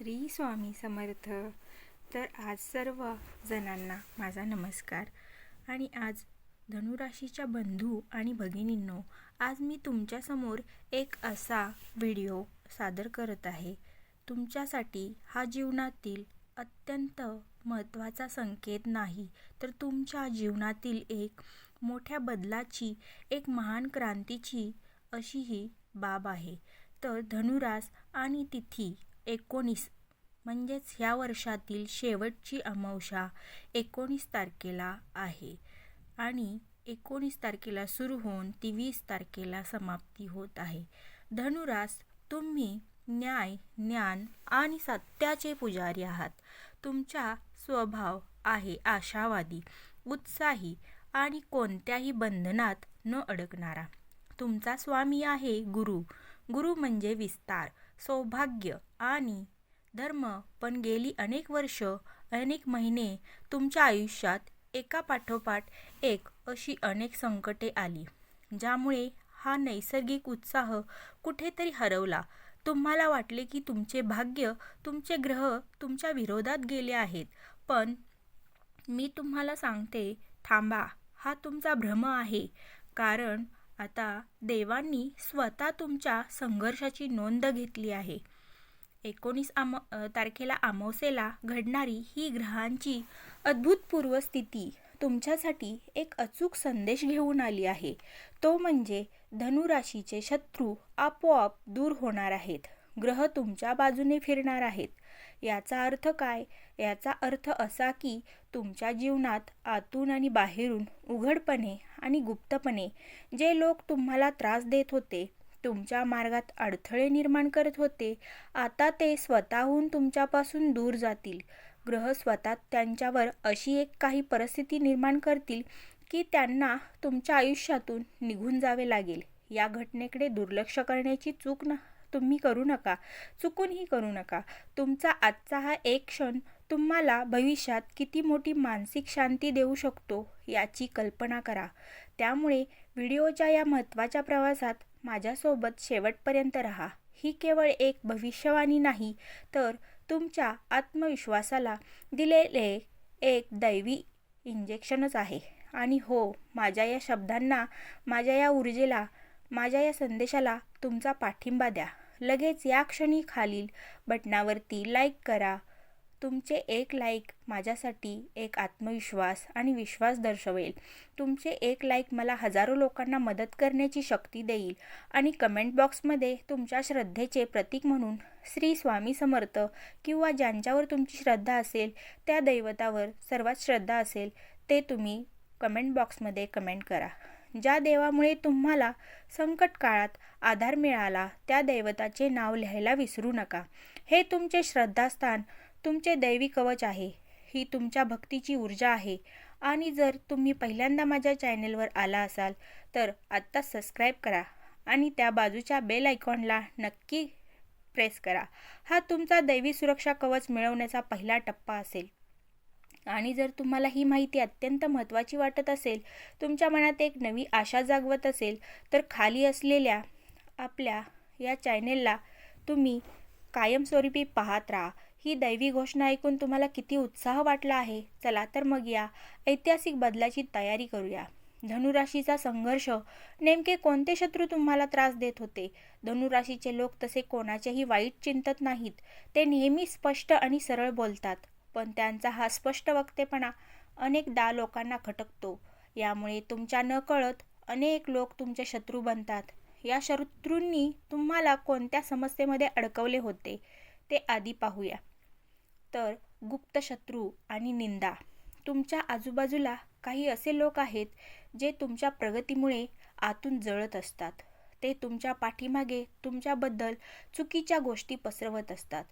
श्री स्वामी समर्थ. तर आज सर्व जणांना माझा नमस्कार. आणि आज धनुराशीच्या बंधू आणि भगिनींनो आज मी तुमच्यासमोर एक असा व्हिडिओ सादर करत आहे. तुमच्यासाठी हा जीवनातील अत्यंत महत्त्वाचा संकेत नाही तर तुमच्या जीवनातील एक मोठ्या बदलाची एक महान क्रांतीची अशी ही बाब आहे. तर धनुरास आणि तिथी एकोणीस म्हणजेच ह्या वर्षातील शेवटची अमावस्या एकोणीस तारखेला आहे. आणि एकोणीस तारखेला सुरू होऊन ती वीस तारखेला समाप्ती होत आहे. धनुरास तुम्ही न्याय ज्ञान आणि सत्याचे पुजारी आहात. तुमचा स्वभाव आहे आशावादी उत्साही आणि कोणत्याही बंधनात न अडकणारा. तुमचा स्वामी आहे गुरु. गुरु म्हणजे विस्तार. सौभाग्य आणि धर्म पण गेली अनेक वर्ष अनेक महिने तुमच्या आयुष्यात एका पाठोपाठ एक अशी अनेक संकटे आली ज्यामुळे हा नैसर्गिक उत्साह कुठेतरी हरवला. तुम्हाला वाटले की तुमचे भाग्य तुमचे ग्रह तुमच्या विरोधात गेले आहेत पण मी तुम्हाला सांगते थांबा. हा तुमचा भ्रम आहे कारण आता देवांनी स्वतः तुमच्या संघर्षाची नोंद घेतली आहे. एकोणीस आम तारखेला अमावस्येला घडणारी ही ग्रहांची अद्भुतपूर्व स्थिती तुमच्यासाठी एक अचूक संदेश घेऊन आली आहे. तो म्हणजे धनुराशीचे शत्रू आपोआप दूर होणार आहेत. ग्रह तुमच्या बाजूने फिरणार आहेत. याचा अर्थ काय? याचा अर्थ असा की तुमच्या जीवनात आतून आणि बाहेरून उघडपणे आणि गुप्तपणे जे लोक तुम्हाला त्रास देत होते तुमच्या मार्गात अडथळे निर्माण करत होते आता ते स्वतःहून तुमच्यापासून दूर जातील. ग्रह स्वतः त्यांच्यावर अशी एक काही परिस्थिती निर्माण करतील की त्यांना तुमच्या आयुष्यातून निघून जावे लागेल. या घटनेकडे दुर्लक्ष करण्याची चूक न तुम्ही करू नका चुकूनही करू नका. तुमचा आजचा हा एक क्षण तुम्हाला भविष्यात किती मोठी मानसिक शांती देऊ शकतो याची कल्पना करा. त्यामुळे व्हिडिओच्या या महत्त्वाच्या प्रवासात माझ्यासोबत शेवटपर्यंत राहा. ही केवळ एक भविष्यवाणी नाही तर तुमच्या आत्मविश्वासाला दिलेले एक दैवी इंजेक्शनच आहे. आणि हो माझ्या या शब्दांना माझ्या या ऊर्जेला माझ्या या संदेशाला तुमचा पाठिंबा द्या. लगेच या क्षणी खालील बटणावरती लाईक करा. तुमचे एक लाईक माझ्यासाठी एक आत्मविश्वास आणि विश्वास दर्शवेल. तुमचे एक लाईक मला हजारो लोकांना मदत करण्याची शक्ती देईल आणि कमेंट बॉक्समध्ये तुमच्या श्रद्धेचे प्रतीक म्हणून श्री स्वामी समर्थ किंवा ज्यांच्यावर तुमची श्रद्धा असेल त्या दैवतावर सर्वात श्रद्धा असेल ते तुम्ही कमेंट बॉक्समध्ये कमेंट करा. ज्या देवामुळे तुम्हाला संकट काळात आधार मिळाला त्या दैवताचे नाव लिहायला विसरू नका. हे तुमचे श्रद्धास्थान तुमचे दैवी कवच आहे. ही तुमच्या भक्तीची ऊर्जा आहे. आणि जर तुम्ही पहिल्यांदा माझ्या चॅनेलवर आला असाल तर आत्ता सबस्क्राईब करा आणि त्या बाजूच्या बेल आयकॉनला नक्की प्रेस करा. हा तुमचा दैवी सुरक्षा कवच मिळवण्याचा पहिला टप्पा असेल. आणि जर तुम्हाला ही माहिती अत्यंत महत्त्वाची वाटत असेल तुमच्या मनात एक नवी आशा जागवत असेल तर खाली असलेल्या आपल्या या चॅनेलला तुम्ही कायमस्वरूपी पाहत राहा. ही दैवी घोषणा ऐकून तुम्हाला किती उत्साह वाटला आहे? चला तर मग या ऐतिहासिक बदलाची तयारी करूया. धनुराशीचा संघर्ष. नेमके कोणते शत्रू तुम्हाला त्रास देत होते? धनुराशीचे लोक तसे कोणाचेही वाईट चिंतत नाहीत. ते नेहमी स्पष्ट आणि सरळ बोलतात. पण त्यांचा हा स्पष्ट वक्तेपणा अनेकदा लोकांना खटकतो. यामुळे तुमच्या नकळत अनेक लोक तुमचे शत्रू बनतात. या शत्रूंनी तुम्हाला कोणत्या समस्येमध्ये अडकवले होते ते आधी पाहूया. तर गुप्त शत्रू आणि निंदा. तुमच्या आजूबाजूला काही असे लोक आहेत जे तुमच्या प्रगतीमुळे आतून जळत असतात. ते तुमच्या पाठीमागे तुमच्याबद्दल चुकीच्या गोष्टी पसरवत असतात.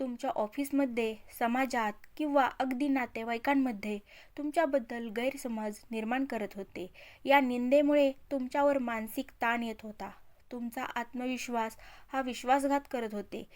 तुमच्या ऑफिसमध्ये समाजात किंवा अगदी नातेवाईकांमध्ये तुमच्याबद्दल गैरसमज निर्माण करत होते. या निंदेमुळे तुमच्यावर मानसिक ताण येत होता. तुमचा आत्मविश्वास हा विश्वासघात करत होते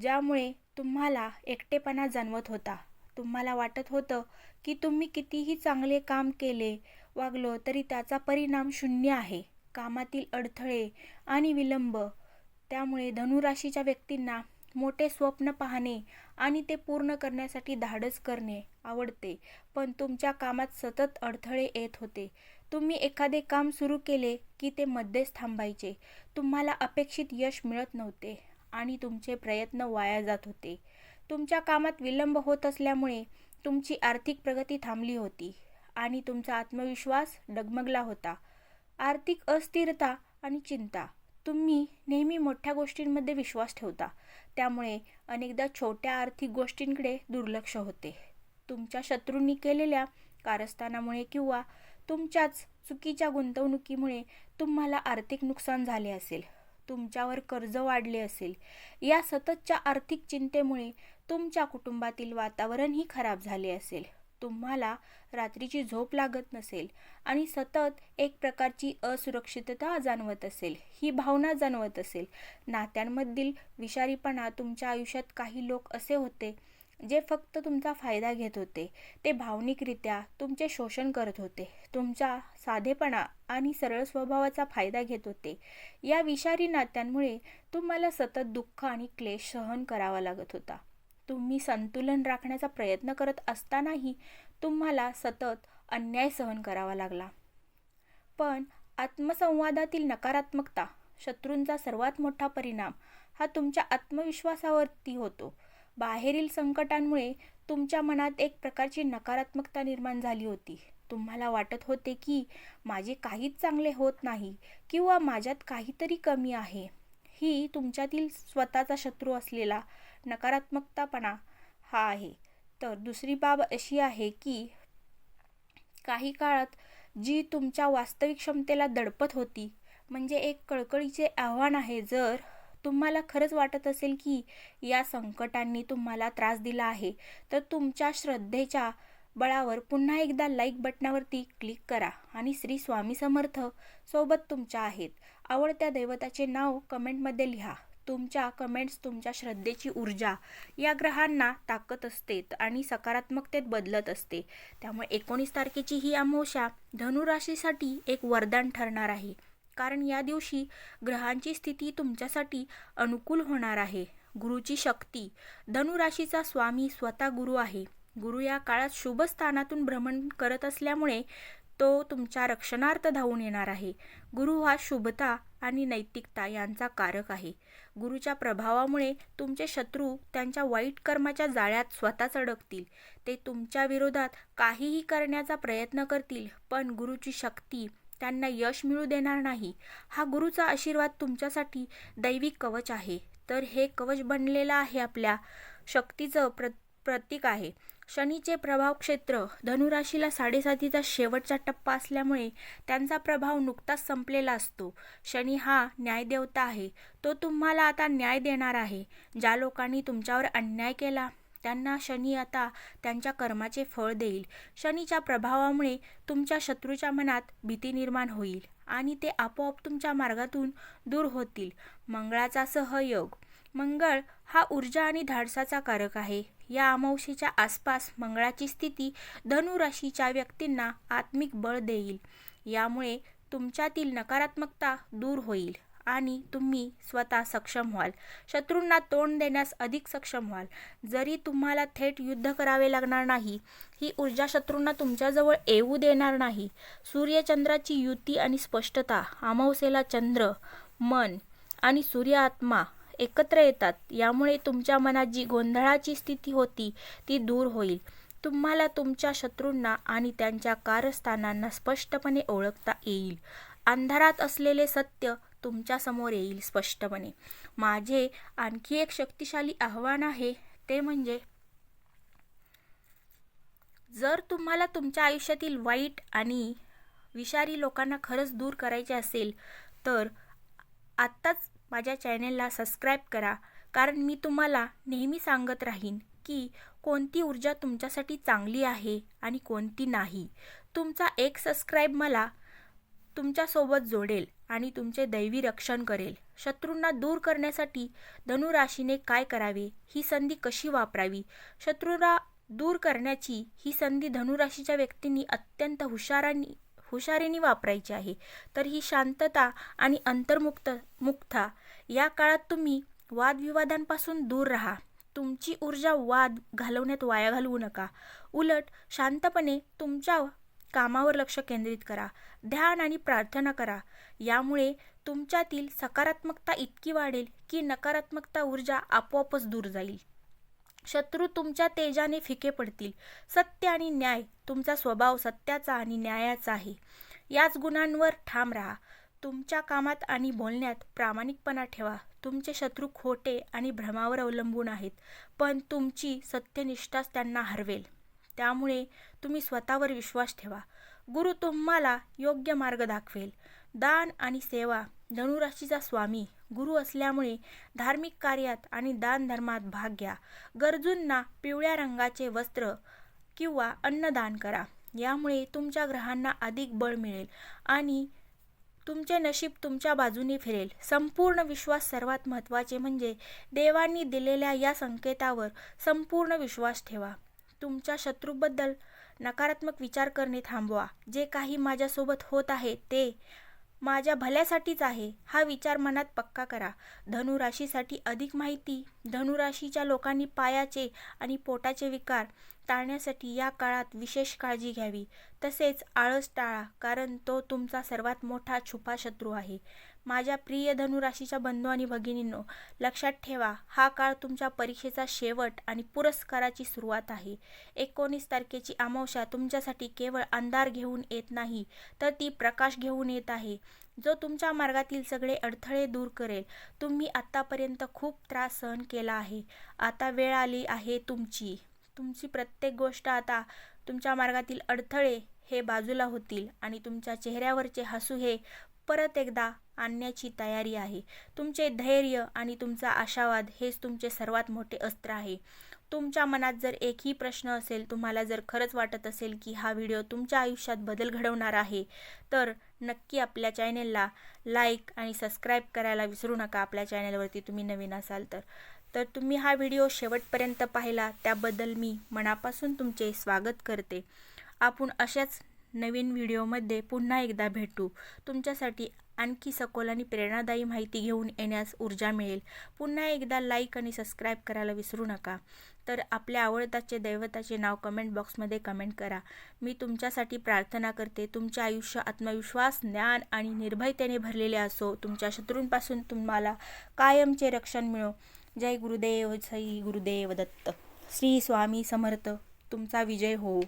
ज्यामुळे तुम्हाला एकटेपणा जाणवत होता. तुम्हाला वाटत होतं की तुम्ही कितीही चांगले काम केले वागलो तरी त्याचा परिणाम शून्य आहे. कामातील अडथळे आणि विलंब त्यामुळे धनुराशीच्या व्यक्तींना मोठे स्वप्न पाहणे आणि ते पूर्ण करण्यासाठी धाडस करणे आवडते. पण तुमच्या कामात सतत अडथळे येत होते. तुम्ही एखादे काम सुरू केले की ते मध्येच थांबायचे. तुम्हाला अपेक्षित यश मिळत नव्हते आणि तुमचे प्रयत्न वाया जात होते. तुमच्या कामात विलंब होत असल्यामुळे तुमची आर्थिक प्रगती थांबली होती आणि तुमचा आत्मविश्वास डगमगला होता. आर्थिक अस्थिरता आणि चिंता तुम्ही नेहमी मोठ्या गोष्टींमध्ये विश्वास ठेवता. त्यामुळे अनेकदा छोट्या आर्थिक गोष्टींकडे दुर्लक्ष होते. तुमच्या शत्रूंनी केलेल्या कारस्थानामुळे किंवा तुमच्याच चुकीच्या गुंतवणुकीमुळे तुम्हाला आर्थिक नुकसान झाले असेल. तुमच्यावर कर्ज वाढले असेल. या सततच्या आर्थिक चिंतेमुळे तुमच्या कुटुंबातील वातावरणही खराब झाले असेल. तुम्हाला रात्रीची झोप लागत नसेल आणि सतत एक प्रकारची असुरक्षितता जाणवत असेल ही भावना जाणवत असेल. नात्यांमधील विषारीपणा तुमच्या आयुष्यात काही लोक असे होते जे फक्त तुमचा फायदा घेत होते. ते भावनिकरित्या तुमचे शोषण करत होते तुमच्या साधेपणा आणि सरळ स्वभावाचा फायदा घेत होते. या विषारी नात्यांमुळे तुम्हाला सतत दुःख आणि क्लेश सहन करावा लागत होता. तुम्ही संतुलन राखण्याचा प्रयत्न करत असतानाही तुम्हाला सतत अन्याय सहन करावा लागला. पण आत्मसंवादातील नकारात्मकता शत्रूंचा सर्वात मोठा परिणाम हा तुमच्या आत्मविश्वासावरती होतो. बाहेरील संकटांमुळे तुमच्या मनात एक प्रकारची नकारात्मकता निर्माण झाली होती. तुम्हाला वाटत होते की माझे काहीच चांगले होत नाही किंवा माझ्यात काहीतरी कमी आहे. ही तुमच्यातील स्वतःचा शत्रू असलेला नकारात्मकतापणा हा आहे. तर दुसरी बाब अशी आहे की काही काळात जी तुमच्या वास्तविक क्षमतेला दडपत होती म्हणजे एक कळकळीचे आव्हान आहे जर तुम्हाला खरंच वाटत असेल की या संकटांनी तुम्हाला त्रास दिला आहे तर तुमच्या श्रद्धेच्या बळावर पुन्हा एकदा लाईक बटनावरती क्लिक करा आणि श्री स्वामी समर्थ सोबत तुमच्या आहेत. आवडत्या दैवताचे नाव कमेंटमध्ये लिहा. तुमच्या कमेंट्स तुमच्या श्रद्धेची ऊर्जा या ग्रहांना ताकद असते आणि सकारात्मकतेत बदलत असते. त्यामुळे एकोणीस तारखेची ही अमावस्या धनुराशीसाठी एक वरदान ठरणार आहे. कारण या दिवशी ग्रहांची स्थिती तुमच्यासाठी अनुकूल होणार आहे. गुरुची शक्ती धनुराशीचा स्वामी स्वतः गुरु आहे. गुरु या काळात शुभ स्थानातून भ्रमण करत असल्यामुळे तो तुमच्या रक्षणार्थ धावून येणार आहे. गुरु हा शुभता आणि नैतिकता यांचा कारक आहे. गुरुच्या प्रभावामुळे तुमचे शत्रू त्यांच्या वाईट कर्माच्या जाळ्यात स्वतःच अडकतील. ते तुमच्या विरोधात काहीही करण्याचा प्रयत्न करतील पण गुरुची शक्ती त्यांना यश मिळू देणार नाही. हा गुरुचा आशीर्वाद तुमच्यासाठी दैविक कवच आहे. तर हे कवच बनलेलं आहे आपल्या शक्तीचं प्र प्रतीक आहे. शनीचे प्रभाव क्षेत्र धनुराशीला साडेसातीचा शेवटचा टप्पा असल्यामुळे त्यांचा प्रभाव नुकताच संपलेला असतो. शनी हा न्यायदेवता आहे. तो तुम्हाला आता न्याय देणार आहे. ज्या लोकांनी तुमच्यावर अन्याय केला त्यांना शनी आता त्यांच्या कर्माचे फळ देईल. शनीच्या प्रभावामुळे तुमच्या शत्रूच्या मनात भीती निर्माण होईल आणि ते आपोआप तुमच्या मार्गातून दूर होतील. मंगळाचा सहयोग मंगळ हा ऊर्जा आणि धाडसाचा कारक आहे. या अमावस्येच्या आसपास मंगळाची स्थिती धनुराशीच्या व्यक्तींना आत्मिक बळ देईल. यामुळे तुमच्यातील नकारात्मकता दूर होईल आणि तुम्ही स्वतः सक्षम व्हाल. शत्रूंना तोंड देण्यास अधिक सक्षम व्हाल. जरी तुम्हाला थेट युद्ध करावे लागणार नाही ही ऊर्जा शत्रूंना तुमच्याजवळ येऊ देणार नाही. सूर्यचंद्राची युती आणि स्पष्टता अमावसेला चंद्र मन आणि सूर्य आत्मा एकत्र येतात. यामुळे तुमच्या मनात जी गोंधळाची स्थिती होती ती दूर होईल. तुम्हाला तुमच्या शत्रूंना आणि त्यांच्या कारस्थानांना स्पष्टपणे ओळखता येईल. अंधारात असलेले सत्य तुमच्यासमोर येईल स्पष्टपणे. माझे आणखी एक शक्तिशाली आव्हान आहे ते म्हणजे जर तुम्हाला तुमच्या आयुष्यातील वाईट आणि विषारी लोकांना खरंच दूर करायचे असेल तर आत्ताच माझ्या चॅनेलला सबस्क्राईब करा कारण मी तुम्हाला नेहमी सांगत राहीन की कोणती ऊर्जा तुमच्यासाठी चांगली आहे आणि कोणती नाही. तुमचा एक सबस्क्राईब मला तुमच्यासोबत जोडेल आणि तुमचे दैवी रक्षण करेल. शत्रूंना दूर करण्यासाठी धनुराशीने काय करावे ही संधी कशी वापरावी? शत्रूला दूर करण्याची ही संधी धनुराशीच्या व्यक्तींनी अत्यंत हुशारांनी हुशारीने वापरायची आहे. तर ही शांतता आणि अंतर्मुक्त मुक्ता या काळात तुम्ही वादविवादांपासून दूर राहा. तुमची ऊर्जा वाद घालवण्यात वाया घालवू नका. उलट शांतपणे तुमच्या कामावर लक्ष केंद्रित करा. ध्यान आणि प्रार्थना करा. यामुळे तुमच्यातील सकारात्मकता इतकी वाढेल की नकारात्मकता ऊर्जा आपोआपच दूर जाईल. शत्रू तुमच्या तेजाने फिके पडतील. सत्य आणि न्याय तुमचा स्वभाव सत्याचा आणि न्यायाचा आहे याच गुणांवर ठाम राहा. तुमच्या कामात आणि बोलण्यात प्रामाणिकपणा ठेवा. तुमचे शत्रू खोटे आणि भ्रमावर अवलंबून आहेत पण तुमची सत्यनिष्ठाच त्यांना हरवेल. त्यामुळे तुम्ही स्वतःवर विश्वास ठेवा. गुरु तुम्हाला योग्य मार्ग दाखवेल. दान आणि सेवा धनुराशीचा स्वामी. गुरु असल्यामुळे धार्मिक कार्यात आणि दानधर्मात भाग घ्या. गरजूंना पिवळ्या रंगाचे वस्त्र किंवा अन्नदान करा. यामुळे तुमच्या ग्रहांना अधिक बळ मिळेल आणि तुमचे नशीब तुमच्या बाजूने फिरेल. संपूर्ण विश्वास सर्वात महत्त्वाचे म्हणजे देवांनी दिलेल्या या संकेतावर संपूर्ण विश्वास ठेवा. तुमच्या शत्रूबद्दल नकारात्मक विचार करणे थांबवा. जे काही माझ्यासोबत होत आहे ते माझ्या भल्यासाठीच आहे हा विचार मनात पक्का करा. धनुराशीसाठी अधिक माहिती धनुराशीच्या लोकांनी पायाचे आणि पोटाचे विकार टाळण्यासाठी या काळात विशेष काळजी घ्यावी. तसेच आळस टाळा कारण तो तुमचा सर्वात मोठा छुपा शत्रू आहे. माझ्या प्रिय धनुराशीच्या बंधू आणि भगिनींनो लक्षात ठेवा हा काळ तुमच्या परीक्षेचा शेवट आणि पुरस्काराची सुरुवात आहे. एकोणीस तारखेची अमावस्या तुमच्यासाठी केवळ अंधार घेऊन येत नाही तर ती प्रकाश घेऊन येत आहे. जो तुमच्या मार्गातील सगळे अडथळे दूर करेल तुम्ही आत्तापर्यंत खूप त्रास सहन केला आहे. आता वेळ आली आहे तुमची. तुमची प्रत्येक गोष्ट आता तुमच्या मार्गातील अडथळे हे बाजूला होतील आणि तुमच्या चेहऱ्यावरचे हसू हे परत एकदा आणण्याची तयारी आहे. तुमचे धैर्य आणि तुमचा आशावाद हेच तुमचे सर्वात मोठे अस्त्र आहे. तुमच्या मनात जर एकही प्रश्न असेल तुम्हाला जर खरंच वाटत असेल की हा व्हिडिओ तुमच्या आयुष्यात बदल घडवणार आहे तर नक्की आपल्या चॅनेलला लाईक आणि सबस्क्राईब करायला विसरू नका आपल्या चॅनेलवरती तुम्ही नवीन असाल तर. तर तुम्ही हा व्हिडिओ शेवटपर्यंत पाहिला त्याबद्दल मी मनापासून तुमचे स्वागत करते. आपण अशाच नवीन व्हिडिओमध्ये पुन्हा एकदा भेटू. तुमच्यासाठी आणखी सखोल आणि प्रेरणादायी माहिती घेऊन येण्यास ऊर्जा मिळेल. पुन्हा एकदा लाईक आणि सबस्क्राईब करायला विसरू नका. तर आपल्या आवडताचे दैवताचे नाव कमेंट बॉक्समध्ये कमेंट करा. मी तुमच्यासाठी प्रार्थना करते. तुमचे आयुष्य आत्मविश्वास ज्ञान आणि निर्भयतेने भरलेले असो. तुमच्या शत्रूंपासून तुम्हाला कायमचे रक्षण मिळो. जय गुरुदेव श्री गुरुदेव दत्त श्री स्वामी समर्थ. तुमचा विजय हो